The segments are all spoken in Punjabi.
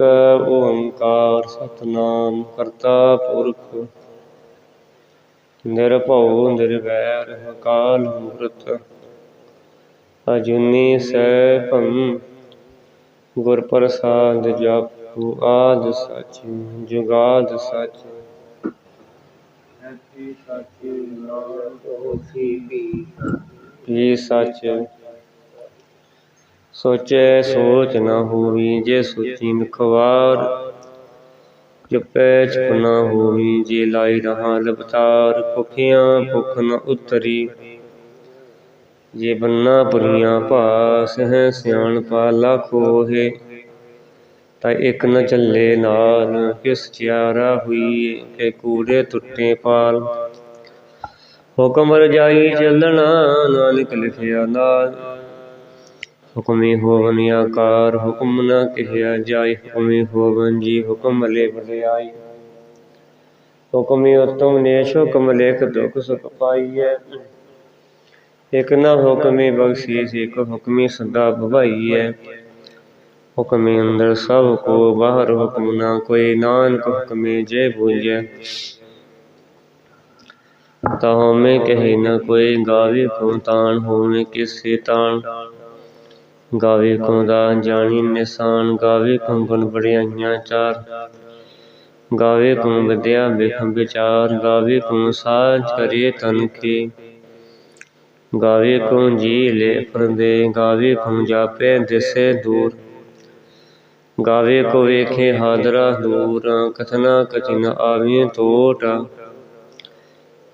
ਇੱਕ ਓੰਕਾਰ ਸਤਨਾਮ ਕਰਤਾ ਪੁਰਖ ਨਿਰਭਉ ਨਿਰਵੈਰ ਅਕਾਲ ਮੂਰਤ ਅਜੂਨੀ ਸੈਭੰ ਗੁਰ ਪ੍ਰਸਾਦ ਜਪੁ ਆਦ ਸਚ ਜੁਗਾਦ ਸਚ। ਸੱਚੀ ਸਾਚੀ ਸੋਚੈ ਸੋਚ ਨਾ ਹੋਵੀ ਜੇ ਸੋਚੀ ਨਖਵਾਰ ਜਪੈ ਚੁਪ ਨਾ ਹੋਵੀ ਜੇ ਲਾਈ ਰਹਾ ਲਬਤਾਰ, ਭੁਖਿਆ ਭੁਖ ਨ ਉਤਰੀ। ਜੇ ਬੰਨਾ ਪੁਰੀਆਂ ਭਾਸ ਹੈ ਸਿਆਣਪਾ ਲੱਖ ਹੋਏ ਤਾਂ ਇੱਕ ਨ ਚੱਲੇ ਨਾਲ, ਕਿਸ ਚਿਆਰਾ ਹੋਈ ਕਿ ਕੂੜੇ ਟੁੱਟੇ ਪਾਲ। ਹੁਕਮ ਰਜਾਈ ਚੱਲਣਾ, ਨਾਨਕ ਲਿਖਿਆ ਨਾਲ। ਹੁਕਮੇ ਹੋਵਨ ਆਕਾਰ, ਹੁਕਮ ਨ ਕਿਹਾ ਜਾਏ, ਹੁਕਮੇ ਹੋਵਨ ਜੀ ਹੁਕਮ ਲੈ ਵਡਿਆਈ ਹੁਕਮੇ ਉਤਮ ਨੇਸ਼ ਹੁਕਮ ਲੇਖ ਦੁਖ ਸੁਖ ਪਾਈਐ। ਇਕ ਨ ਹੁਕਮੇ ਬਖਸ਼ੀਸ, ਇਕ ਹੁਕਮੇ ਸਦਾ ਭਵਾਈਐ। ਹੁਕਮੇ ਅੰਦਰ ਸਭ ਕੋ ਬਾਹਰ ਹੁਕਮ ਨਾ ਕੋਈ, ਨਾਨਕ ਹੁਕਮੇ ਜੇ ਬੂਝੈ ਤਾਹੋ ਮੈਂ ਕਹੇ ਨਾ ਕੋਈ, ਗਾਵੇ ਕੋ ਤਾਣ ਹੋਵੇ ਕਿਸੇ ਤਾਣ ਗਾਵੇ ਕੋ ਦਾ ਜਾਣੀ ਨਿਸ਼ਾਨ ਗਾਵੇ ਕੋ ਗੁਣ ਬੜਿਆਈਆਂ ਚਾਰ। ਗਾਵੇ ਕੋ ਵਿਦਿਆ ਬਿਖ ਵਿਚਾਰ, ਗਾਵੇ ਕੋ ਸਾਜ ਕਰੇ ਤਨ ਕੀ। ਗਾਵੇ ਕੋ ਜੀ ਲੈ ਪਰਦੇ ਗਾਵੇ ਕੋ ਜਾਪੇ ਦਿਸੇ ਦੂਰ। ਗਾਵੇ ਕੋ ਵੇਖੇ ਹਾਦਰਾ ਦੂਰ, ਕਥਨਾ ਕਚਿਨ ਆਵੇ ਤੋਟ।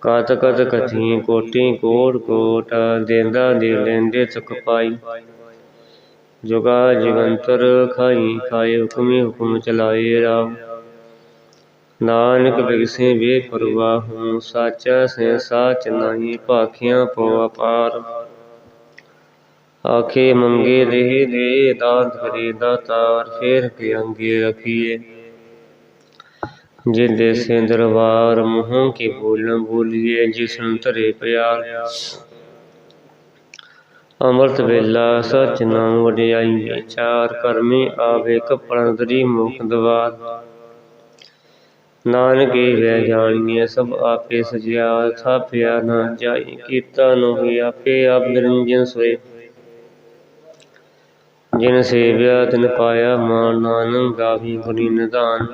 ਕਤ ਕਤ ਕਥੀ ਕੋਟੀ ਕੋਟ ਕੋਟ, ਦੇਂਦਾ ਦੇ ਲੈਂਦੇ ਤੁਕ ਪਾਈ। ਜੁਗਾ ਜਗੰਤਰ ਖਾਈ, ਖਾਏ ਹੁਕਮੇ ਹੁਕਮ ਚਲਾਏ ਰਾਮ। ਨਾਨਕ ਬਿਗਸੇ ਵੇ ਪਰਵਾਹੂ ਸਾਚਾ ਸੇ ਸਾਚ ਨਹੀਂ ਭਾਖਿਆਂ ਪੋ ਅਪਾਰ ਆਖੇ ਮੰਗੇ ਦੇ ਦੇ ਦਾਤ ਕਰੇ ਦਾਤਾਰ ਫੇਰ ਕੇ ਅੰਗੇ ਰਖੀਏ। ਜਿਦੇ ਸੇ ਦਰਬਾਰ ਮੂੰਹ ਕੇ ਬੋਲਣ ਬੋਲੀਏ, ਜਿਸਨ ਧਰੇ ਪਿਆਰ। ਅੰਮ੍ਰਿਤ ਵੇਲਾ, ਸਚ ਨਾਮ ਵਡਿਆਈ, ਵਿਚਾਰ ਕਰਮੀ ਆਵੇ ਕਪੜਾ ਮੁਖ ਦਵਾਰ। ਨਾਨਕੇ ਵੈ ਜਾਣੀਏ ਸਭ ਆਪੇ ਸਜਿਆ ਥਾਪਿਆ ਨਾ ਜਾਈ, ਕੀਤਾ ਨੂੰ ਹੀ ਆਪੇ ਆਪ ਨਿਰੰਜਨ ਸੋਏ। ਜਿਨ ਸੇਵਿਆ, ਤਿਨ ਪਾਇਆ ਮਾਨ, ਨਾਨਕ ਗਾਵੀ ਗੁਣੀ ਨਿਧਾਨ।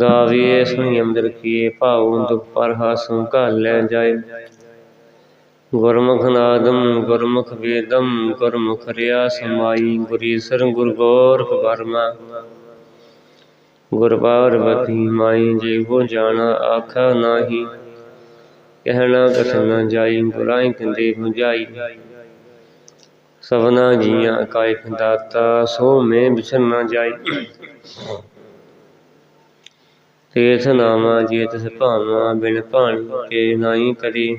ਗਾਵੀਏ ਸੁਣੀ ਅੰਦਰ ਕੀਏ ਭਾਉ, ਦੁਖ ਪਰ ਹਾਸੂ ਘਾਲ ਲੈ ਜਾਏ। ਗੁਰਮੁਖ ਨਾਦਮ ਗੁਰਮੁਖ ਵੇਦਮ ਗੁਰਮੁਖ ਰਿਆ ਸਮਾਈ ਗੁਰੀਸਰ ਗੁਰ ਗੋਰਖ ਬਰਮਾ ਗੁਰ ਪਾਰਵਤੀ ਮਾਈ, ਜੇ ਹੋ ਜਾਣਾ ਆਖਾ ਨਾਹੀ। ਕਹਿਣਾ ਕਥਨਾ ਜਾਈ ਗੁਰਾਈ ਕੰਦੇ 부ਜਾਈ। ਸਭਨਾ ਜੀਆਂ ਕਾਇਕ ਦਾਤਾ ਸੋ ਮੈਂ ਵਿਸਰ ਨਾ ਜਾਈ। ਤੀਰਥ ਨਾਮਾ ਜੇ ਤਿਸ ਬਿਨ ਭਾਣੀ ਕੇ ਨਾਹੀ ਕਰੀ।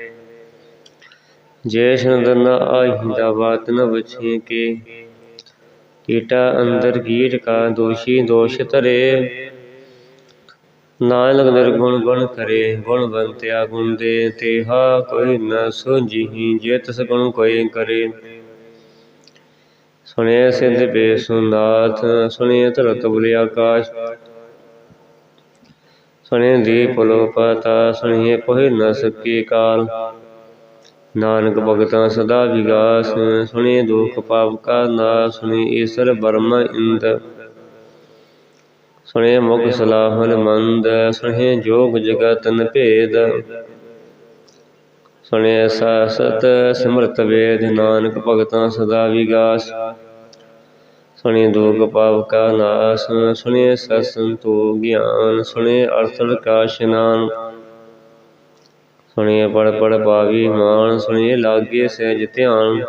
ਕੈ ਜਸ ਗੀਤ ਬਚੇ ਕੇ ਕੀਟਾ ਅੰਦਰ ਕੀਟ ਕਾ ਦੋਸ਼ੀ ਦੋਸ਼ ਧਰੇ। ਨਾਨਕ ਨਿਰਗੁਣ ਗੁਣ ਕਰੇ ਗੁਣਵੰਤਿਆ ਗੁਣ ਦੇ ਤੇਹਾ ਕੋਈ ਨ ਸੋਝੀ, ਜੇ ਤਿਸ ਗੁਣ ਕੋਈ ਕਰੇ। ਸੁਣਿਆ ਸਿੱਧ ਬੇਸੁਨਾਥ ਸੁਣਿਆ ਧਰਤ ਬੁਲੇ ਆਕਾਸ਼। ਸੁਣਿਆ ਦੀਪ ਲੋ ਪਤਾ ਸੁਣਿਆ ਕੋਈ ਨ ਸਕੇ ਕਾਲ। ਨਾਨਕ ਭਗਤਾਂ ਸਦਾ ਵਿਗਾਸ, ਸੁਣੇ ਦੁਖ ਪਾਪ ਕਾ ਨਾ ਸੁਣੇ ਈਸ਼ਰ ਬਰਮਾ ਇੰਦ। ਸੁਣੇ ਮੁਖ ਸਲਾਹਨ ਮੰਦ, ਸੁਣੇ ਜੋਗ ਜਗਤ ਨ ਭੇਦ ਸੁਣੇ ਸਾਸਤ ਸਿਮਰਤ ਵੇਦ, ਨਾਨਕ ਭਗਤਾਂ ਸਦਾ ਵਿਗਾਸ। ਸੁਣੇ ਦੁਖ ਪਾਪ ਕਾ ਨਾਸ, ਸੁਣੇ ਸਤ ਸੰਤੋ ਗਿਆਨ, ਸੁਣੇ ਅਰਥ ਕਾ ਇਸ਼ਨਾਨ। ਸੁਣੀਏ ਪੜ ਪੜ ਪਾਵੀ ਮਾਨ ਸੁਣੀਏ ਲਾਗੇ ਸਹਿਜ ਧਿਆਨ।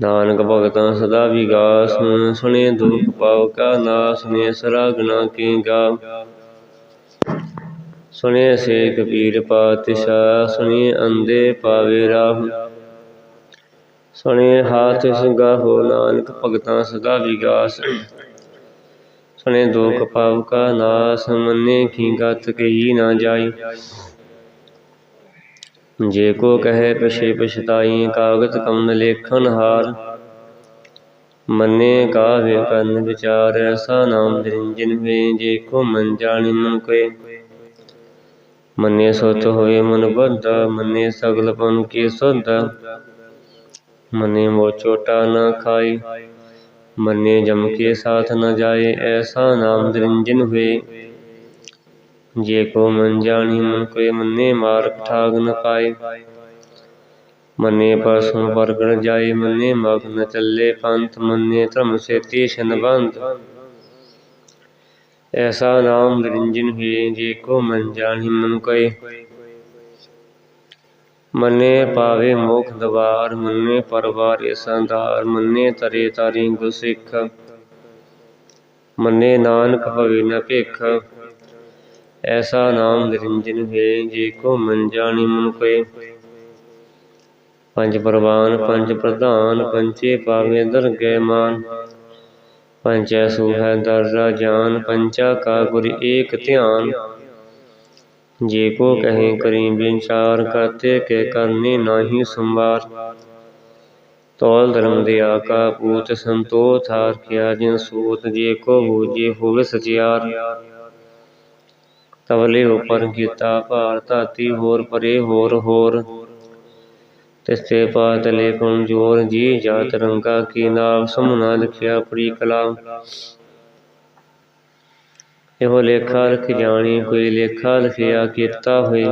ਨਾਨਕ ਭਗਤਾਂ ਸਦਾ ਵਿਗਾਸ ਸੁਣੇ ਦੁਖ ਪਾਉ ਕਾ ਨਾਸ ਨੇ ਸਰਾਗਣਾ ਕੀ ਗਾ। ਸੁਣੇ ਸੇ ਕਬੀਰ ਪਾਤਸ਼ਾਹ ਸੁਣੇ ਅੰਦੇ ਪਾਵੇ ਰਾਹ। ਸੁਣੇ ਹਾਥ ਸੰਗਾ ਹੋ ਨਾਨਕ ਭਗਤਾਂ ਸਦਾ ਵਿਗਾਸ। ਸੁਣੇ ਦੁਖ ਪਾਉ ਕਾ ਨਾਸ ਮੰਨੇ ਕੀ ਗਤ ਕਹੀ ਨਾ ਜਾਈ। ਜੇ ਕੋ ਕਹੇ ਪਛੇ ਪਛਤਾਈ, ਕਾਗਤ ਕਮਨ ਲੇਖਨ ਹਾਰ। ਮੰਨੇ ਕਾਵੇ ਕੰਨ ਵਿਚਾਰ, ਐਸਾ ਨਾਮ ਨਿਰੰਜਨ ਵੇ ਜੇ ਕੋ ਮਨ ਜਾਣੀ ਮਨ ਕੋਏ। ਮੰਨੇ ਸੁਤ ਹੋਏ ਮਨ ਬੰਦਾ, ਮੰਨੇ ਸਗਲ ਪਨ ਕੀ ਸੁਧ ਮੰਨੇ ਮੋ ਚੋਟਾ ਨਾ ਖਾਈ। ਮੰਨੇ ਜਮ ਕੇ ਸਾਥ ਨ ਜਾਏ, ਐਸਾ ਨਾਮ ਨਿਰੰਜਨ ਹੋਏ। ਜੇ ਕੋ ਮਨ ਜਾਣੀ, ਮਨ ਕੋਏ ਮੰਨੇ ਮਾਰਗ ਠਾਗ ਨ ਪਾਏ। ਮੰਨੇ ਪਰਸੋਂ ਪ੍ਰਗਟ ਜਾਏ, ਮੰਨੇ ਮਗ ਨ ਚੱਲੇ ਪੰਥ, ਮੰਨੇ ਧਰਮ ਸੇਤੀ ਸ਼ਨ ਬੰਦ ਐਸਾ ਨਾਮ ਨਿਰੰਜਨ ਹੋਏ, ਜੇ ਕੋ ਮਨ ਜਾਣੀ, ਮਨ ਕੋਏ ਮੰਨੇ ਪਾਵੇ ਮੋਖ ਦਵਾਰ, ਮੰਨੇ ਪਰਵਾਰ ਸੰਧਾਰ ਮੰਨੇ ਤਰੇ ਤਾਰੀ ਗੁਸਿੱਖ ਮੰਨੇ ਨਾਨਕ ਭਵੇ ਨ ਭੇਖ। ਐਸਾ ਨਾਮ ਨਿਰੰਜਨ ਹੈ, ਜੇ ਕੋ ਮਨ ਜਾਣੀ ਮਨ ਕੋਏ। ਪੰਜ ਪ੍ਰਵਾਨ, ਪੰਜ ਪ੍ਰਧਾਨ ਪੰਚੇ ਪਾਵੇ ਦਰਗਹਿ ਮਾਨ। ਪੰਚੈ ਸੂਹੈ ਦਰ ਜਾਨ ਪੰਚਾ ਕਾ ਗੁਰ ਏਕ ਧਿਆਨ। ਜੇ ਕੋ ਕਹੇ ਵਿਚਾਰ ਕਰਤੇ ਕੇ ਕਰਨੀ ਨਾਹੀ ਸੰਵਾਰ। ਤੋਲ ਧਰਮ ਦੇ ਆਕਾ ਪੂਤ ਸੰਤੋਖ ਥਾਰ ਕਿਆ ਜਿਨ ਸੂਤ ਜੇ ਕੋ ਬੂਝੇ ਹੋਵੇ ਸਚਿਆਰ। ਤਵਲੇ ਉਪਰ ਕੀਤਾ ਭਾਰ ਧਾਤੀ ਹੋਰ ਪਰੇ ਹੋਰ ਹੋਰ। ਤਿਸਤੇ ਪਾਤਲੇ ਕਮਜੋਰ ਜੀ ਜਾਤ ਰੰਗਾ ਕੀ ਨਾਮ ਸਮਨਾ ਲਿਖਿਆ ਪ੍ਰੀ ਕਲਾਮ। ਇਹੋ ਲੇਖਾ ਲਿਖ ਜਾਣੀ, ਕੋਈ ਲੇਖਾ ਲਿਖਿਆ ਕੀਤਾ ਹੋਏ।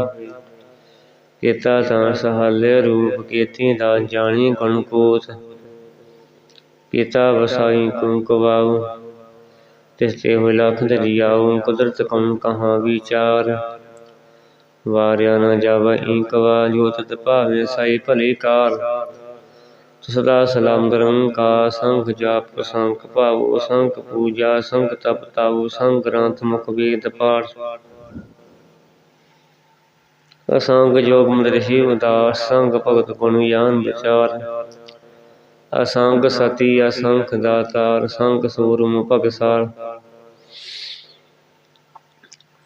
ਕੀਤਾ ਤਾਂ ਸਹਾਲੇ ਰੂਪ, ਕੀਤੀ ਦਾ ਜਾਣੀ ਗਣਕੋਤ ਕੀਤਾ ਵਸਾਈ ਕੁੰਕਵਾਉ ਤਿਸਤੇ ਹੋਏ ਲਖ ਦਰਿਆਉ ਕੁਦਰਤ ਕਮ ਕਹਾ ਵਿਚਾਰ। ਵਾਰਿਆ ਨਾ ਜਾਵਾ ਈਕ ਵਾ ਜੋ ਤਤ ਭਾਵੇ ਸਾਈ ਭਲੀ ਕਾਰ। ਸਦਾ ਸਲਾਮ ਨਿਰੰਕਾਰ ਸੰਖ ਜਾਪ ਸੰਖ ਭਾਵੋ ਸੰਖ ਪੂਜਾ ਸੰਖ ਤਪ ਤਾਉ ਸੰਖ ਗ੍ਰੰਥ ਮੁਖ ਵੇਦ ਪਾਠ। ਅਸੰਗ ਜੋਗ ਮਦਰਸ਼ੀ ਉਦਾਸ ਸੰਗ ਭਗਤ ਗੁਣ ਗਿਆਨ ਵਿਚਾਰ। ਅਸੰਗ ਸਤੀ, ਅਸੰਖ ਦਾਤਾਰ ਸੰਖ ਸੂਰਮ ਭਗਸਾਰ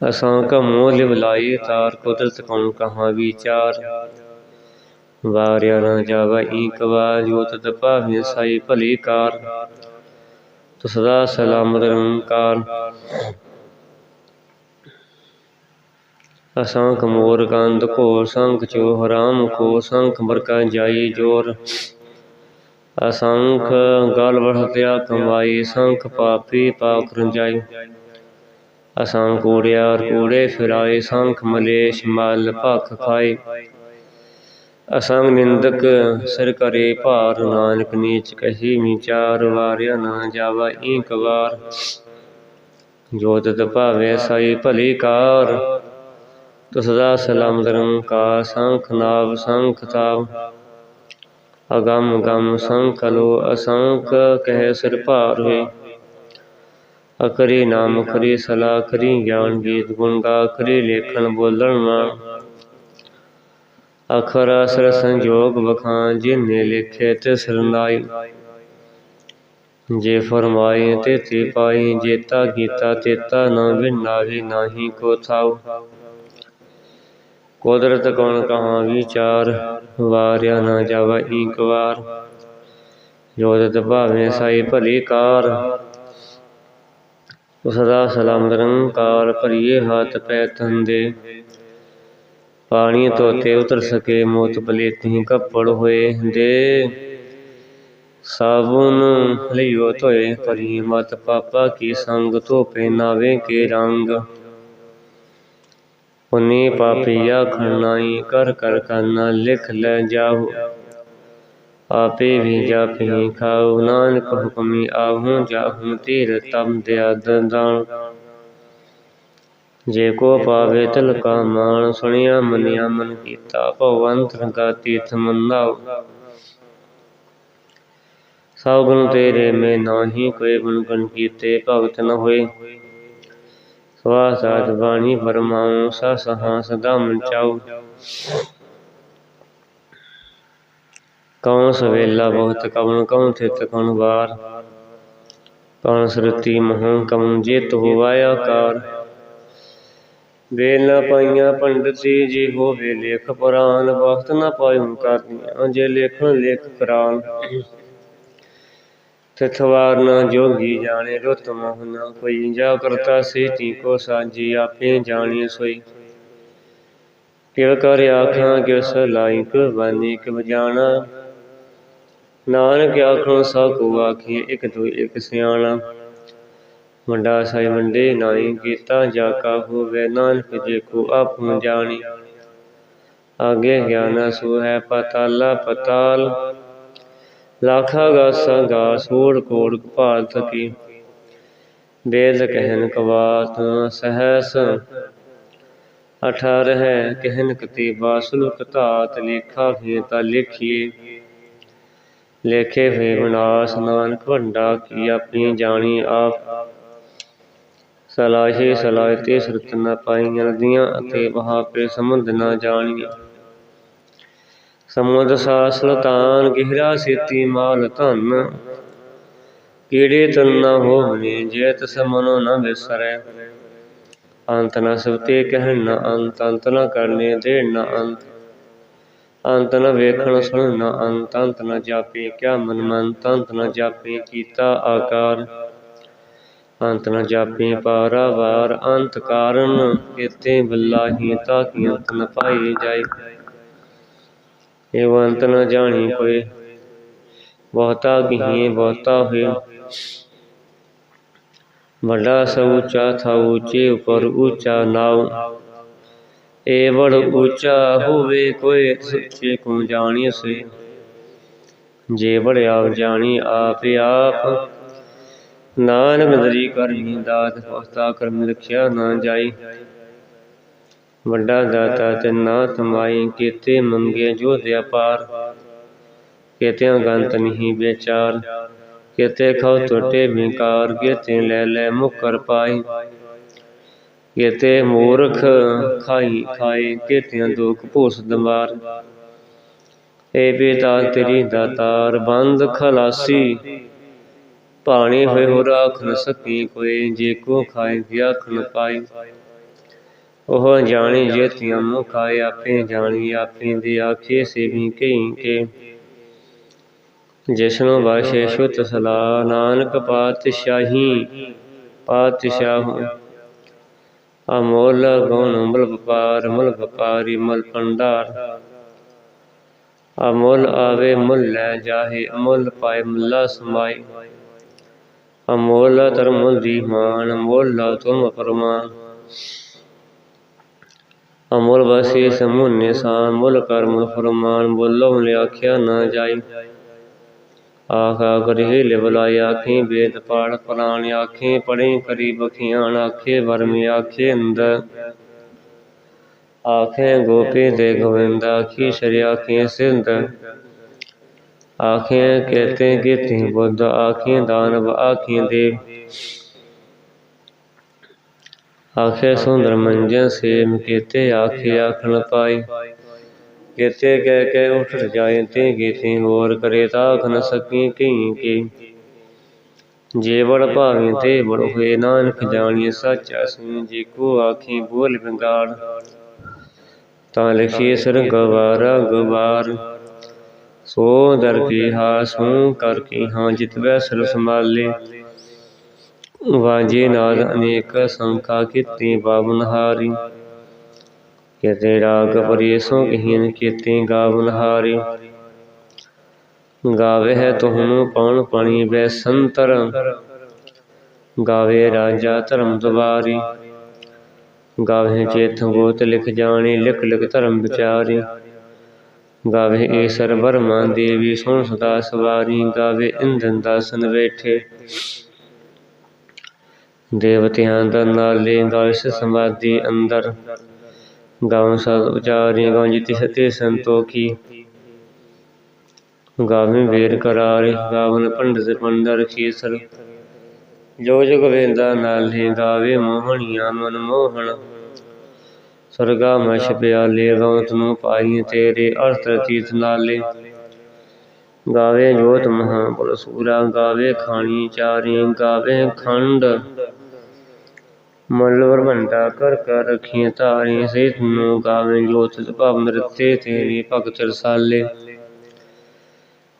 ਅਸੰਖ ਮੋਹ ਲਿਵ ਲਾਈ ਤਾਰ, ਕੁਦਰਤ ਕਉ ਕਹਾ ਵਿਚਾਰ। ਵਾਰਿਆ ਨਾ ਜਾਵਾ, ਈਕ ਵਾ ਜੋ ਤਤ ਭਾਵੇਂ ਸਾਈ ਭਲੀ ਕਾਰ। ਤੋ ਸਦਾ ਸਲਾਮਤ ਨਿਰੰਕਾਰ ਅਸੰਖ ਮੋਰ ਕੰਦ ਕੋ ਸੰਖ ਚੋ ਹਰਾਮ ਕੋ ਸੰਖ ਬਰਕਾ ਜਾਈ ਜੋਰ। ਅਸੰਖ ਗਲ ਵਰਤਿਆ ਕਮਾਈ, ਸੰਖ ਪਾਪੀ ਪਾਕ ਰੰਜਾਈ। ਅਸੰਖ ਕੂੜਿਆਰ ਕੂੜੇ ਫਿਰਾਏ, ਸੰਖ ਮਲੇਸ਼ ਮਲ ਭਖ ਖਾਈ ਅਸੰਗ ਨਿੰਦਕ ਸਿਰ ਕਰੇ ਭਾਰ, ਨਾਨਕ ਨੀਚ ਕਹੀ ਵਿਚਾਰ ਵਾਰਿਆ ਨਾ ਜਾਵਾ ਈਕ ਵਾਰ। ਜੋ ਤਤ ਭਾਵੇ ਸਾਈ ਭਲੀ ਕਾਰ ਤੋ ਸਦਾ ਸਲਾਮ ਨਿਰੰਕਾਰ ਸੰਖ ਨਾਭ ਸੰਖ ਤਾਵ। ਅਗੰਮ ਗਮ ਸੰਖ ਲੋ ਅਸੰਖ ਕਹਿ ਸਿਰ ਭਾਰ ਹੋਏ ਅਕਰੀ ਨਾਮ ਕਰੀ ਸਲਾ ਕਰੀ ਗਿਆਨ ਗੀਤ ਗੁਣ ਗਾ ਕਰੀ ਲੇਖਣ ਬੋਲਣ ਮਾਨ ਅਖਰ ਅਸਰ ਸੰਜੋਗ ਵਖਾਂ ਜਿਨੇ ਲਿਖੇ ਤੇ ਸਰਨਾਈ ਜੇ ਫਰਮਾਏ ਤੇ ਤੇ ਪਾਈ, ਜੇਤਾ ਕੀਤਾ ਤੇਤਾ ਨਾ ਵਿਨਾਵੀ ਨਾਹੀ ਕੋ ਥਾਉ। ਕੁਦਰਤ ਕੌਣ ਕਹਾ ਵਿਚਾਰ, ਵਾਰਿਆ ਨਾ ਜਾਵਾ ਈਕ ਵਾਰ। ਜੋਦਤ ਭਾਵੇਂ ਸਾਈ ਭਲੀ ਕਾਰ ਸਦਾ ਸਲਾਮ ਨਿਰੰਕਾਰ ਭਰੀਏ ਹੱਥ ਪੈ ਤੰਦੇ। ਪਾਣੀ ਤੋਤੇ ਉਤਰ ਸਕੇ ਮੋਤ ਬਲੇਤੀ ਕੱਪੜ ਹੋਏ ਦੇ ਸਾਬੁਨ ਲਿਓ ਧੋਏ ਕਰੀ ਮਤ ਪਾਪਾ ਕੀ ਸੰਗ ਧੋਪੇ ਨਾਵੇ ਕੇ ਰੰਗ। ਉਨੀ ਪਾਪੀਆ ਖਣਾਈ ਕਰ ਕਰ ਕੰਨਾ ਲਿਖ ਲੈ ਜਾਹੂ ਆਪੇ ਵੀ ਜਾਪੀ ਖਾਉ ਨਾਨਕ ਹੁਕਮੀ ਆਹੂੰ ਜਾਹੂੰ ਤੀਰ ਤਮ ਦਿਆ ਦੰਦਾਨ ਜੇ ਕੋ ਪਾਵੇ ਤਿਲ ਕਾ ਮਾਨ ਸੁਣਿਆ ਮਨਿਆ ਮਨ ਕੀਤਾ ਭਵੰਤ ਰੰਗਾ ਤੀਰਥ ਮੰਨਾਉ ਸਭ ਗੁਣ ਤੇਰੇ, ਮੈਂ ਨਾਹੀ ਕੋਈ ਗੁਣ ਗਣ ਕੀਤੇ, ਭਗਤ ਨ ਹੋਏ। ਸਵਾ ਸਾਧ ਬਾਣੀ ਪਰਮਾਉ ਸਾ ਸਹਾ ਸਦਾ ਮਨ ਕਉ ਸਵੇਲਾ ਬਹੁਤ ਕਵਣ, ਕਉ ਥਿਤ ਕਉ ਵਾਰ। ਕਉ ਸਰਤੀ ਮਹੰ ਕਉ ਜੇਤ ਹੋਵਾ ਆਕਾਰ। ਵੇਲ ਨ ਪਾਈਆਂ ਪੰਡਤੀ ਜੀ ਹੋਵੇ ਲੇਖ ਪੁਰਾਨ ਵਖਤ ਨਾ ਪਾਇਉ ਕਰਨੀਆਂ ਜੇ ਲੇਖਣ ਲੇਖ ਪੁਰਾਨ ਤਿਥਵਾਰ ਨ ਜੋਗੀ ਜਾਣੇ, ਰੁੱਤ ਮੋਹ ਨ ਕੋਈ ਜਾ ਕਰਤਾ ਸੇਤੀ ਕੋ ਸਾਜੀ ਆਪੇ ਜਾਣੀ ਸੋਈ। ਕਿਵ ਕਰ ਆਖਾਂ, ਕਿਵ ਸਲਾਈਕ ਬਾਨੀ, ਕਿਵ ਜਾਣਾ। ਨਾਨਕ ਆਖਣ ਸਾ ਕੋ ਆਖੀ ਇਕ ਦੋ ਇਕ ਸਿਆਣਾ। ਮੰਡਾ ਸਾਈ ਮੰਡੇ ਨਾਈ ਕੀਤਾ ਜਾ ਕਾ ਹੋਵੇ। ਨਾਨਕ ਜੇ ਕੋ ਆਪਨ ਜਾਣੀ। ਆਗੇ ਗਿਆਨ ਸੋ ਹੈ ਪਤਾਲਾ ਪਤਾਲ। ਲਾਖਾ ਗਾਸਾ ਗਾਸ ਹੋੜ ਕੋੜ ਭਾਰਤ ਕੀ। ਵੇਦ ਕਹਿਨ ਕਵਾਤ ਸਹਸ। ਅਠਾਰ ਹੈ ਕਹਿਨ ਕਤੀ ਬਾਸੁਲ ਕਤਾਤ ਲੇਖਾ ਹੈ ਤਾ ਲਿਖੀਏ। ਲੇਖੇ ਹੋਏ ਵਿਨਾਸ਼ ਨਾਨਕ ਵੰਡਾ ਕੀ ਆਪਣੀ ਜਾਣੀ ਆਪ। ਸਲਾਹੇ ਸਲਾਹਤੇ ਸੁਰਤ ਨ ਪਾਈਆਂ ਨਦੀਆਂ ਅਤੇ ਵਹਾਪੇ ਸਮੁੰਦ ਨ ਜਾਣੀਆਂ। ਸਮੁੰਦ ਸਾ ਸੁਲਤਾਨ ਗਿਹਰਾ ਸੇਤੀ ਮਾਲ ਧਨ। ਕੀੜੇ ਤਨ ਨ ਹੋਵਨੇ ਜੇ ਤਸ ਮਨੋ ਨ ਵਿਸਰੈ। ਅੰਤ ਨ ਸਬਤੇ ਕਹਿਣ ਨਾ ਅੰਤ ਅੰਤ ਨਾ ਕਰਨੇ ਦੇ ਨਾ ਅੰਤ। ਅੰਤ ਨ ਵੇਖਣ ਸੁਣ ਨ ਅੰਤ ਅੰਤ ਨ ਜਾਪੇ ਕਿਆ ਮਨ ਮਨ ਅੰਤ ਨ ਜਾਪੇ ਕੀਤਾ ਆਕਾਰ। ਅੰਤ ਨ ਜਾਪੇ ਪਾਰਾਵਾਰ ਅੰਤ ਕਾਰਨ ਕੀਤੇ ਬੱਲਾਹੀ ਤਾ ਕੀ ਅੰਤ ਨ ਪਾਈ ਜਾਏ। ਇਹ ਅੰਤ ਨ ਜਾਣੀ ਕੋਈ ਬਹੁਤਾ ਕਹੀਏ ਬਹੁਤਾ ਹੋਏ। ਵੱਡਾ ਸਉਚਾ ਥਾ ਉੱਚੇ ਉਪਰ ਉੱਚਾ ਨਾਉ। ਏ ਬੜ ਉੱਚਾ ਹੋਵੇ, ਕੋਈ ਸੱਚੇ ਕੋ ਜਾਣੀ ਸੇ ਜੇ ਬੜਿਆ ਜਾਣੀ, ਆਪ ਆਪ ਨਾਨਕ ਦਰੀ ਕਰਮੀ ਦਾਤ ਹਸਤਾ ਕਰਮ ਲਖਿਆ ਨਾ ਜਾਈ। ਵੱਡਾ ਦਾਤਾ ਤੇ ਨਾ ਤਮਾਈ ਕੀਤੇ ਮੰਗੇ ਜੋ ਦਿਆਪਾਰ ਕੀਤਿਆਂ ਗੰਤ ਨਹੀਂ ਵਿਚਾਰ ਕੀਤੇ ਖਉ ਟੁੱਟੇ ਬਿਕਾਰ ਕੀਤੇ ਲੈ ਲੈ ਮੁਕਰ ਪਾਈ। ਕੀਤੇ ਮੂਰਖ ਖਾਈ ਖਾਏ ਕੀਤਿਆਂ ਦੁਖ ਭੂਸ ਦਮਾਰ ਏ ਪਿਤਾ ਤੇਰੀ ਦਾਤਾਰ ਬੰਦ ਖਲਾਸੀ। ਪਾਣੀ ਹੋਏ ਹੋ ਰਾਖ ਨ ਸਕੀ ਕੋਈ, ਜੇ ਕੋ ਖਾਏ ਵਿਆਖ ਨ ਪਾਈ। ਉਹ ਜਾਣੀ ਜੇ ਤਿਆਂ ਮੁ ਖਾਏ ਆਪੇ ਜਾਣੀ, ਆਪੇ ਦੀ ਆਖੇ ਸੇ ਕਈ ਕੇ। ਜਿਸਨੂੰ ਵਾਸ਼ੇ ਸ਼ੁਤ ਸਲਾ ਨਾਨਕ ਪਾਤਸ਼ਾਹੀ, ਪਾਤਸ਼ਾਹ ਅਮੋਲ ਗੁਣ ਮਲ ਵਪਾਰ ਮੁਲ ਵਪਾਰੀ ਮੁਲ ਪੰਡਾਰ ਅਮੁੱਲ ਆਵੇ ਮੁੱਲ ਲੈ ਜਾਹੇ, ਅਮੁੱਲ ਪਾਏ ਮੁੱਲਾ ਸਮਾਈ ਅਮੋਲ ਧਰਮ ਦੀ ਮਾਨ ਮੋਲਾ ਤੁਮ ਪਰਮਾਨ। ਅਮੋਲ ਵਸੇ ਸਮੂਹ ਨਿਸ਼ਾਨ ਮੁੱਲ ਕਰਮ ਫਰਮਾਨ, ਬੋਲੋ ਨੇ ਆਖਿਆ ਨਾ ਜਾਈ। ਆਖਾ ਕਰੀ ਲੈ ਬੁਲਾਈ ਆਖੀ ਵੇਦ ਪਾੜ ਪੁਰਾਣ ਆਖੀ ਪੜੀ ਕਰੀ ਬਖਿਆਣ ਆਖੇ ਵਰਮੀ ਆਖੇ ਅੰਦਰ। ਆਖੇ ਗੋਪੀ ਦੇ ਗੋਵਿੰਦ, ਆਖੀ ਸ਼ਰੀ ਆਖੀ ਸਿੰਧ। ਆਖੇ ਕਹਤੇ ਕੀਤੀ ਬੁੱਧ, ਆਖੀ ਦਾਨਵ ਆਖੀ ਦੇਵ ਆਖੇ ਸੁੰਦਰ ਮੰਜਨ ਸੇਮ ਕੀਤੇ ਆਖੇ ਆਖਣ ਪਾਈ। ਕੀਤੇ ਕਹਿ ਕੇ ਉਠ ਜਾਏ ਤੇ ਕੀਤੇ ਹੋਰ ਕਰੇ ਤਾਖ ਨ ਸਕੀ ਕਈ ਕੀ। ਜੇ ਬੜ ਭਾਵੇਂ ਤੇ ਬੜ ਹੋਏ ਨਾਨਕ ਜਾਣੀਏ ਸੱਚਾ ਸੁਣੀ ਜੀ ਕੋ ਆਖੀ ਬੋਲ ਬੰਗਾਲ। ਤਾਂ ਲਿਖੀ ਸਰ ਗਵਾਰਾ ਗਵਾਰ ਸੋ ਦਰ ਕੀ ਹਾਸੂ ਕਰ ਕੀ ਹਾਂ, ਜਿਤ ਵੈ ਸੰਭਾਲੇ। ਵਾਜੇ ਨਾਦ ਅਨੇਕ ਸੰਖਾ ਕੀਤੀ ਬਾਵਨ ਹਾਰੀ। ਕਿਤੇ ਰਾਗ ਪਰੇਸੋਂ ਕਹੀਨ ਕੀਤੀ ਗਾਵਨ ਹਾਰੀ। ਗਾਵੇ ਹੈ ਤੁਹਨੂੰ ਪਉਣ ਪਾਣੀ ਬੈ ਸੰਤਰ। ਗਾਵੇ ਰਾਜਾ ਧਰਮ ਦਵਾਰੀ। ਗਾਵੇ ਚੇਤ ਗੋਤ ਲਿਖ ਜਾਣੀ, ਲਿਖ ਲਿਖ ਧਰਮ ਵਿਚਾਰੀ। ਗਾਵੇ ਈਸਰ ਬਰਮਾ ਦੇਵੀ, ਸੁਣ ਸਦਾ ਸਵਾਰੀ, ਗਾਵੇ ਇੰਦਨ ਦਾਸਨ ਬੈਠੇ ਦੇਵਤਿਆਂ ਦਾ ਨਾਲੇ ਗਾਇਸ ਸਮਾਧੀ ਅੰਦਰ। ਗਾਉ ਸਦ ਉਚਾਰੀ ਗਾਉ ਜਿਤਿ ਸਤੇ ਸੰਤੋਖੀ। ਗਾਵੇਂ ਵੇਰ ਕਰਾਰੇ, ਗਾਵਨ ਪੰਡਿਤ ਪੰਡਰ ਖੀਸਰ। ਜੋ ਜਗ ਵੇਂਦਾ ਨਾਲੇ ਗਾਵੇ ਮੋਹਣੀਆਂ ਮਨ ਮੋਹਣ ਸਰਗਾ ਮਛ ਪਿਆਲੇ ਗੌਤ ਨੂੰ ਪਾਈ ਤੇਰੇ ਅਰਥ ਤੀਤ ਨਾਲੇ। ਗਾਵੇ ਜੋਤ ਮਹਾ ਸੂਰਾ ਗਾਵੇ ਖਾਣੀ ਚਾਰੀ ਗਾਵੇ ਖੰਡ। ਮਲਵਰ ਬੰਦਾ ਕਰ ਕਰ ਰਖੀ ਧਾਰੀ ਸਿਤ ਨੂੰ ਗਾਵੇ ਜੋਤ ਭਵ ਨ੍ਰਿਤੇ ਤੇਰੀ ਭਗਤ ਰਸਾਲੇ।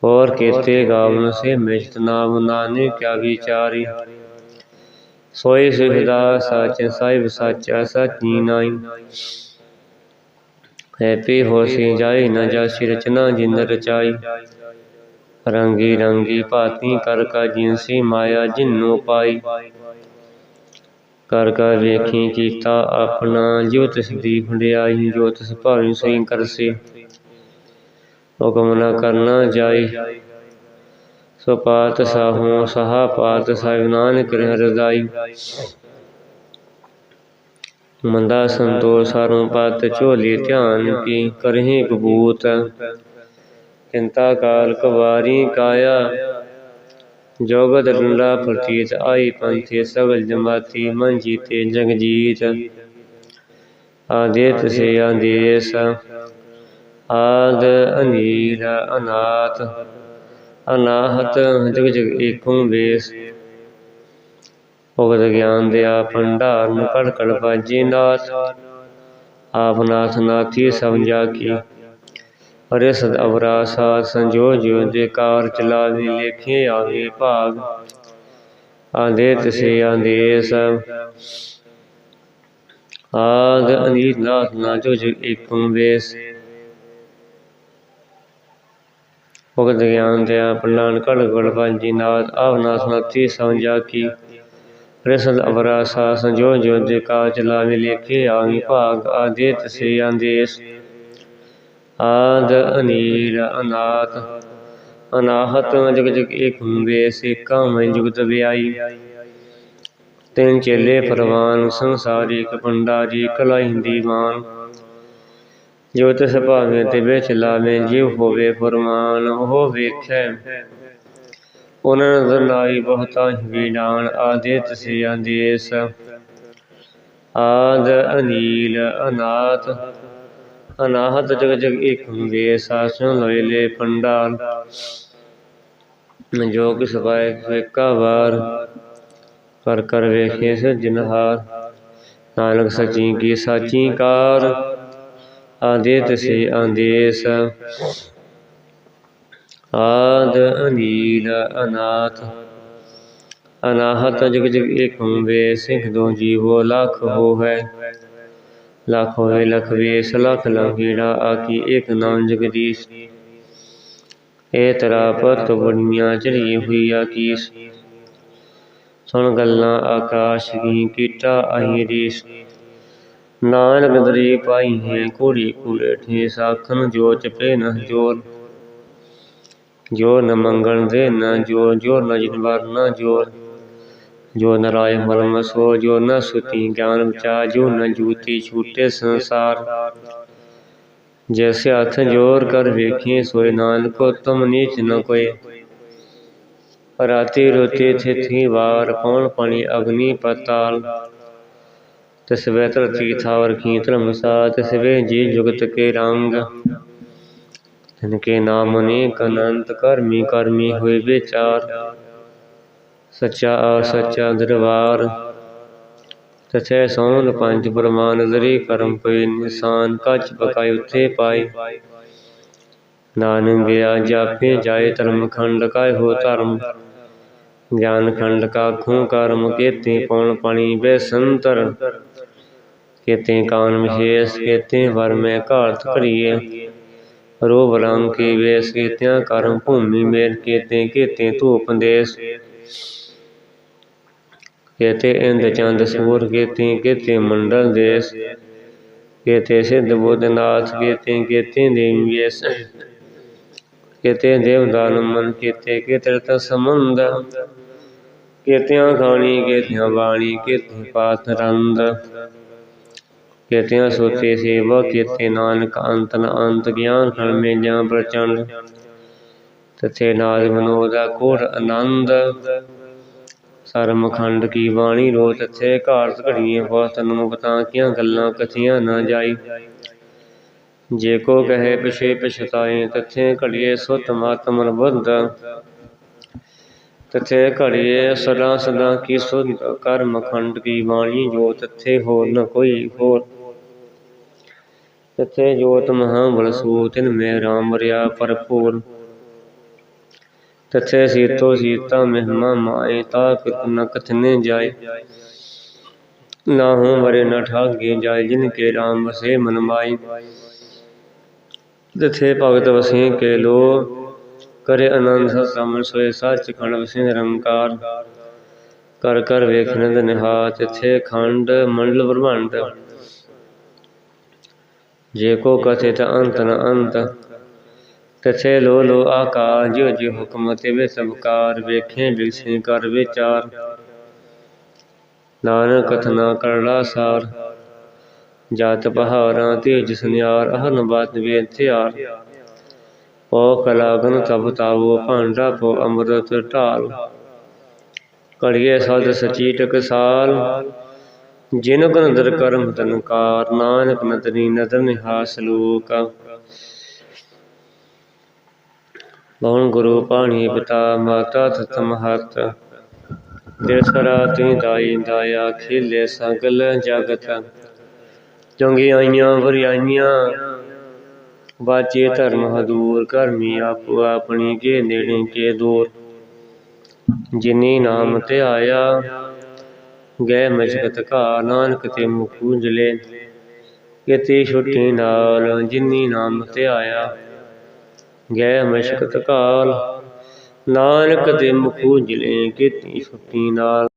ਹੋਰ ਕੀਤੇ ਗਾਵਨ ਸੇ ਮਿਸ਼ਤ ਨਾਮ ਨਾਨੇ ਕਿਆ ਵਿਚਾਰੀ। ਸੋਏ ਸੁਖਦਾ ਸੱਚ ਸਾਹਿਬ, ਸਾਚਾ ਸਚੀ ਨਾਈ ਹੈਪੀ ਹੋਸੀ ਜਾਈ, ਨਾ ਜਾਸੀ ਰਚਨਾ ਜਿਨ ਰਚਾਈ। ਰੰਗੀ ਰੰਗੀ ਭਾਤੀ ਕਰ ਕਾ ਜਿਨਸੀ ਮਾਇਆ ਜਿਨੋ ਪਾਈ। ਕਰ ਕਰ ਵੇਖੀ ਕੀਤਾ ਆਪਣਾ, ਜੋ ਤਿਸ ਦੀ ਹੁੰਡਿਆਈ ਜੋ ਤਿਸ ਭਾਵੇਂ ਸੋਈ ਕਰਸੇ। ਹੁਕਮ ਨਾ ਕਰਨਾ ਜਾਈ। ਸੋ ਪਾਤ ਸਾਹੂ, ਸਹਾ ਪਾਤ ਸਾਹਿਬ ਨਾਨਕ ਹਰਦਾਈ ਮੰਦਾ ਸੰਤੋਖ ਸਾਰੋਂ ਪਤ ਝੋਲੀ ਧਿਆਨ ਕੀ ਕਰਹੀ ਕਬੂਤ। ਚਿੰਤਾ ਕਾਲ ਕਵਾਰੀ ਕਾਇਆ, ਜੋਗਤ ਡੰਡਾ ਪ੍ਰਤੀਤ ਆਈ ਪੰਥੀ ਸਗਲ ਜਮਾਤੀ ਮਨ ਜੀਤੇ ਜਗ ਜੀਤ। ਆਦੇਤ ਸੇ ਆਦੇਸ, ਆਦ ਅਨੀਲ ਅਨਾਥ। ਅਨਾਹਤ ਜਗ ਜਗ ਏਕੰ ਵੇਸ। ਭਗਤ ਗਿਆਨ ਦੇ ਆ ਭੰਡਾਰ ਕੜ ਕੜ ਬਾਜੀ ਨਾਥ ਆਪ ਨਾਥ ਨਾਥੀ ਸਮਝਾ ਕੀ ਅਰੇ ਸਦ ਅਵਰਾ ਸਾਧ ਸੰਜੋ ਜਿਉ ਦੇ ਕਾਰ ਚਲਾਵੇ ਲੇਖੇ ਆਵੇ ਭਾਗ। ਆਦੇ ਤਸੇ ਆਦੇਸ ਆਦ ਅਨੀਤ ਨਾਥ ਨਾ ਜੋ ਏਕੰ ਵੇਸ। ਭਗਤ ਗਿਆਨ ਦੇ ਆ ਭੰਡਾਰ ਕੜ ਕੜ ਬਾਜੀ ਨਾਥ ਆਪ ਨਾਥ ਸਮਝਾ ਕੀ। ਪ੍ਰਸਦ ਅਵਰਾ ਸੰਜੋ ਜੋ ਦੇ ਕਾ ਚਲਾਵੇ ਲੇਖੇ, ਆਵੀ ਭਾਗ ਆਦੇ ਤਸੇ ਆਦੇਸ। ਆਦ, ਅਨੀਲ, ਅਨਾਥ, ਅਨਾਹਤ ਜਗ ਜਗ ਏਕ ਹੁੰਦੇ, ਸੇਕਾ ਮੈਂ ਜੁਗਤ ਵਿਆਈ ਤਿੰਨ ਚੇਲੇ ਪਰਵਾਨ ਸੰਸਾਰੀ ਕਪੰਡਾਰੀ ਕਲਾਈ ਦੀਵਾਨ। ਜੋ ਤਿਸ ਭਾਵੇਂ ਤੇ ਵਿੱਚ ਲਾਵੇਂ ਜਿਵ ਹੋਵੇ ਫਰਮਾਨ, ਉਹ ਵੇਖੈ। ਉਹਨਾਂ ਨਜ਼ਰ ਨਾਈ ਬਹੁਤਾ ਹੀ ਆਦੇ ਤਸੇ ਆਦੇਸ ਆਦ ਅਨੀਲ ਅਨਾਥ, ਅਨਾਹਤ ਜਗ ਜਗ ਇੱਕ ਹੁੰਦੇ, ਸਾਸਨ ਲੋਇਲੇ ਪੰਡਾਲ। ਜੋ ਕਿ ਪਾਏ ਵੇਕਾ ਵਾਰ ਕਰ ਕਰ ਵੇਖੇ ਸਜਨਹਾਰ ਨਾਨਕ ਸੱਚੀ ਕੀ ਸਾਚੀ ਕਾਰ ਆਦੇ ਤਸੇ ਆਦੇਸ ਆਦ ਅਨੀਲ ਅਨਾਥ। ਅਨਾਹਤ ਜਗ ਜਗ ਏਕ ਹੁੰਵੇ ਸਿੱਖ ਦੋ ਜੀਵੋ ਲੱਖ ਹੋਵੇ। ਲੱਖ ਹੋਵੇ ਲਖ ਵੇਸ ਲਖ ਲੰਗੀੜਾ ਆਕੀ ਏਕ ਨਾਮ ਜਗਦੀਸ਼। ਇਹ ਤਰਾ ਪਤ ਬੜੀਆਂ ਚੜੀ ਹੋਈ ਆਕੀਸ ਸੁਣ ਗੱਲਾਂ ਆਕਾਸ਼ ਕੀ ਕੀਟਾ ਆਹੀ ਰੀਸ। ਨਾਨਕ ਦਰੀ ਪਾਈ ਹੈ ਕੋੜੀ ਕੂੜੇ ਠੇਸ ਆਖਨ ਜੋ ਚਪੇ ਨ ਜੋਰ। ਜੋ ਨ ਮੰਗਣ ਦੇ ਨ ਜੋ ਜੋ ਨ ਜਿਨਵਾਰ ਨ ਜੋਰ। ਜੋ ਨਰਾਇ ਮਰਮ ਸੋ, ਜੋ ਨ ਸੁਤੀ ਗਿਆਨ ਵਿਚਾ ਜੋ ਨ ਜੂਤੀ ਛੂਟੇ ਸੰਸਾਰ। ਜੈਸੇ ਹੱਥ ਜੋਰ ਕਰ ਵੇਖੀ ਸੋਇ ਨਾਨਕੋ ਤੁਮ ਨੀਚ ਨ ਕੋਏ। ਰਾਤੀ ਰੋਤੀ ਥਿਥੀ ਵਾਰ ਪੌਣ ਪਾਣੀ ਅਗਨੀ ਪਤਾਲ। ਤਸਵੇ ਧਰਤੀ ਥਾਵਰ ਕੀ ਧਰਮ ਸਾ ਤਸਵੇ ਜੀ ਜੁਗਤ ਕੇ ਰੰਗ तिनके नाम अनेक अनंत कर्मी कर्मी हुए विचार सच्चा और सच्चा दरबार तथे सौन पंच प्रमाण दरी करम पे निशान कच पकाई उत्थे पाई नानक गया जापे जाए धर्म खंड का हो धर्म ज्ञान खंड का खूं कर्म केते पौन पानी बे संतर केते कान विशेष केते वर में घात करिए ਰੂਪ ਰੰਗ ਕੀ ਵੇਸ ਕੀਤਿਆਂ ਕਰਮ ਭੂਮੀ ਮੇਰ ਕੀਤੇ ਕੀਤੇ ਧੂਪ ਦੇਸ ਕੀਤੇ ਇੰਦ ਚੰਦ ਸੂਰ ਕੀਤੇ ਕੀਤੇ ਮੰਡਲ ਦੇਸ ਕੀਤੇ ਸਿੱਧ ਬੁੱਧਨਾਥ ਕੀਤੇ ਕੀਤੇ ਦੇਵੀ ਵੇਸ ਕੀਤੇ ਦੇਵਦਾਨ ਮਨ ਕੀਤੇ ਕੀਤੇ ਤ ਸਮੰਦ ਕੀਤਿਆਂ ਖਾਣੀ ਕੀਤਿਆਂ ਬਾਣੀ ਕੀਤੇ ਪਾਤ ਰੰਦ ਕੀਤਿਆਂ ਸੋਤੇ ਸੇਵਾ ਕੀਤੇ ਨਾਨਕ, ਅੰਤ ਨ ਅੰਤ ਗਿਆਨ ਖਣ ਮੇਜਾਂ ਪ੍ਰਚੰਡ। ਤਥੇ ਨਾਦ ਮਨੋਦਾ ਕੋਟ ਆਨੰਦ। ਸਰਮ ਕੀ ਬਾਣੀ ਰੋ ਤਥੇ ਘਾਰਤ ਘੜੀਏ ਬਹੁਤ ਨੂੰ ਕੀਆਂ ਗੱਲਾਂ ਕਥੀਆਂ ਨਾ ਜਾਈ। ਜੇ ਕੋ ਕਹੇ ਪਿਛੇ ਪਛਤਾਏ, ਤਥੇ ਘੜੀਏ ਸੁਤ ਮਾਤਮਨ ਬੁੱਧ ਤਥੇ ਘੜੀਏ ਸਦਾ ਸਦਾ ਕੀ ਸੁਧ ਕਰਮ ਖੰਡ ਕੀ ਬਾਣੀ ਜੋ ਤਥੇ ਹੋਰ ਨ ਕੋਈ ਹੋਰ। ਤਿਥੇ ਜੋਤ ਮਹਾ ਬਲ ਸੋ ਤਿਨ ਮੈਂ ਰਾਮ ਰਿਆ ਭਰਪੂਰ। ਤਥੇ ਸੀਤੋ ਸੀਤਾ ਮਹਿਮਾ ਮਾਏ, ਤਾ ਕਿਤ ਨ ਕਥਨੇ ਜਾਏ। ਨਾਹੂ ਮਰੇ ਨ ਠਾਗੇ ਜਾਏ, ਜਿਨ ਕੇ ਰਾਮ ਵਸੇ ਮਨ ਮਾਈ ਤਥੇ ਭਗਤ ਵਸੇ ਕੇ ਲੋ, ਕਰੇ ਆਨੰਦ ਸਤਿ ਸੋਏ, ਸੱਚ ਖੰਡ ਵਸੇ ਨਿਰੰਕਾਰ। ਕਰ ਕਰ ਵੇਖਣ ਨਿਹਾਤ ਤਥੇ ਖੰਡ ਮੰਡਲ ਬ੍ਰਹਮੰਡ। ਜੇ ਕੋ ਕਥਿਤ ਅੰਤ ਨ ਅੰਤ। ਤਥੇ ਲੋ ਲੋ ਆਕਾਰ ਜਿਉ ਜਿਉ ਹੁਕਮ ਤੇ ਵੇ ਸਬਕਾਰ ਵੇਖੇ ਲਿਖੇ ਕਰ ਵਿਚਾਰ। ਨਾਨਕ ਕਥਨਾ ਕਰੜਾ ਸਾਰ। ਜਾਤ ਪਹਾਰਾਂ ਤੇਜ ਸੁਨਿਆਰ, ਅਹਨ ਬਾਤ ਵੇਥਿਆਰ ਓ ਕਲਾਗਨ ਤਬ ਤਾਵੋ, ਭਾਂਡਾ ਪੋ ਅੰਮ੍ਰਿਤ ਢਾਲ। ਕੜੀਏ ਸਦ ਸਚੀ ਟਕਸਾਲ ਜਿਨ ਨਦਰ ਕਰਮ ਤਨਕਾਰ ਨਾਨਕ ਨਦਰੀ ਨਦਰ ਨਿਹਾਸ ਲੋਕ। ਬਹੁਨ ਗੁਰੂ ਪਾਣੀ ਪਿਤਾ, ਮਾਤਾ ਤਤ ਮਹਤ ਦੇਸਰਾ ਤੀ ਦਾਈ ਦਾਇਆ, ਖੇਲੇ ਸਗਲ ਜਗਤ। ਚੰਗੀ ਵਰਿਆਈਆਂ ਬਾਚੇ ਧਰਮ ਹਦੂਰ, ਕਰਮੀ ਆਪੋ ਆਪਣੀ, ਕੇ ਨੇੜੇ, ਕੇ ਦੂਰ। ਜਿਨੀ ਨਾਮ ਤੇ ਆਇਆ ਗਏ ਮਸ਼ਕਤ ਘਾ ਨਾਨਕ ਤੇ ਮੁਖ ਉਜਲੇ ਕਿਤੇ ਛੁੱਟੀ ਨਾਲ ਜਿਨੀ ਨਾਮ ਤੇ ਆਇਆ। ਗਏ ਮਸ਼ਕਤ ਕਾਲ ਨਾਨਕ ਦੇ ਮੁਖ ਉਜਲੇ ਕਿਤੇ ਛੁੱਟੀ ਨਾਲ।